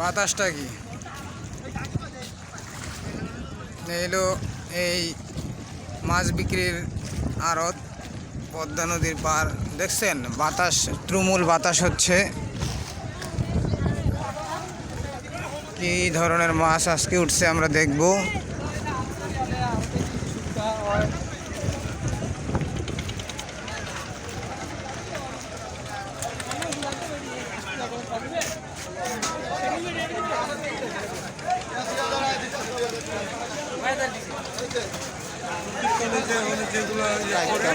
বাতাসটা কি? এলো এই মাছ বিক্রির আড়ত, পদ্মা নদীর পার। দেখছেন? বাতাস তৃমূল বাতাস হচ্ছে। কি ধরনের মাছ আজকে উঠছে আমরা দেখব।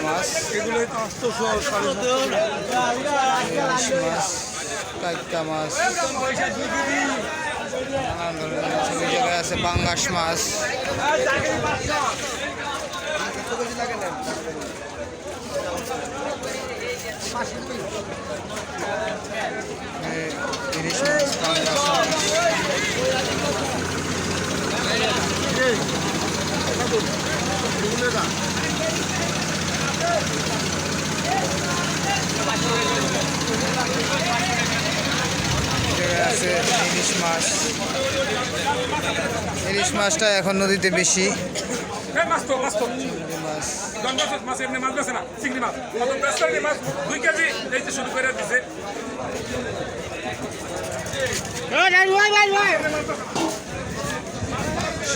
মাছ মাছ টাটকা মাছ নানান ধরনের আছে পাঙ্গাস মাছ ইলিশ মাছ পাঙ্গাস আছে ইলিশ মাছ। ইলিশ মাছটা এখন নদীতে বেশি।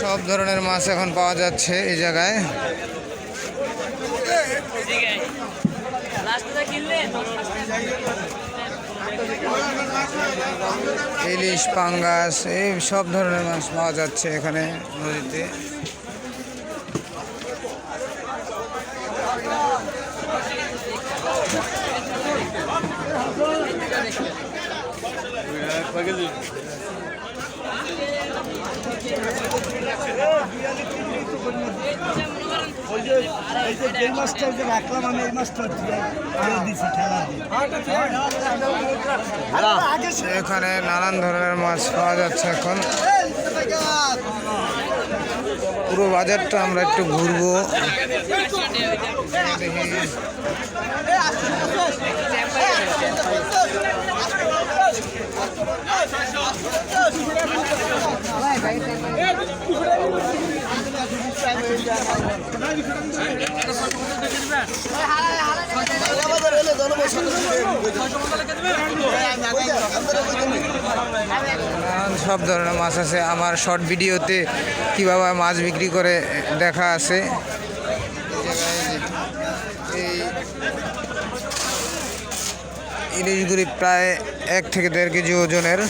সব ধরনের মাছ এখন পাওয়া যাচ্ছে এই জায়গায়। রাস্তাটা কিনলে। ইলিশ পাঙ্গাস এই সব ধরনের মাছ পাওয়া যাচ্ছে এখানে নদীতে। এই মাছটা যে রাখলাম আমি এই মাছটা দিয়ে দিছি খেলা দিয়ে। এখানে নানান ধরনের মাছ পাওয়া যাচ্ছে এখন। পুরো বাজারটা আমরা একটু ঘুরবো। দেখি সব ধরনের মাছ আছে। আমার শর্ট ভিডিওতে কীভাবে মাছ বিক্রি করে দেখা আছে। ইলিশগুলি প্রায় এক থেকে দেড় কেজি ওজনের।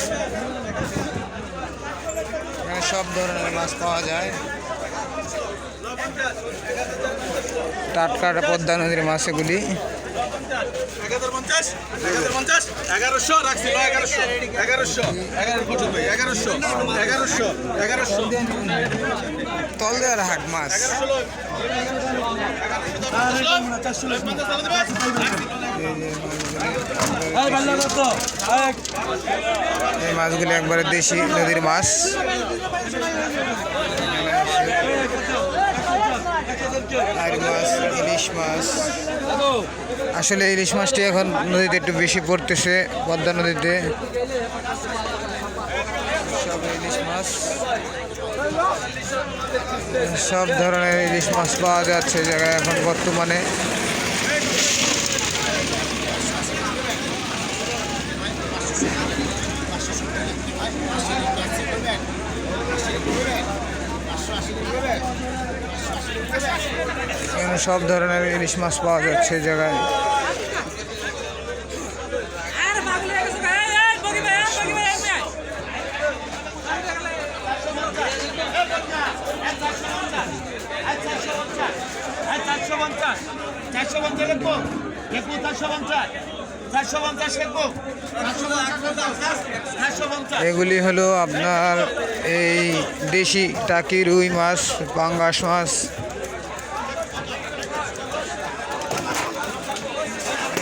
সব ধরনের মাছ পাওয়া যায়। টাটকা পদ্মা নদীর মাছ এগুলি এগারো পঞ্চাশ এগারো পঞ্চাশ এগারোশো রাখছি এগারোশো এগারোশো এগারো পর্যন্ত এগারোশো এগারোশো এগারোশো। তল দেওয়ার হাট মাছ। এই মাছগুলি একবারে দেশি নদীর মাছ। আর মাছ, ইলিশ মাছ। আসলে ইলিশ মাছটি এখন নদীতে একটু বেশি পড়তেছে, পদ্মা নদীতে। সব ইলিশ মাছ। সব ধরনের ইলিশ মাছ পাওয়া যাচ্ছে জায়গায় এখন বর্তমানে। এখানে সব ধরনের ইলিশ মাছ পাওয়া যাচ্ছে জায়গায়। এগুলি হলো আপনার এই দেশি টাকি রুই মাছ, পাঙ্গাস মাছ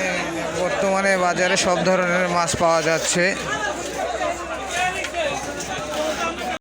এ, বর্তমানে বাজারে সব ধরনের মাছ পাওয়া যাচ্ছে।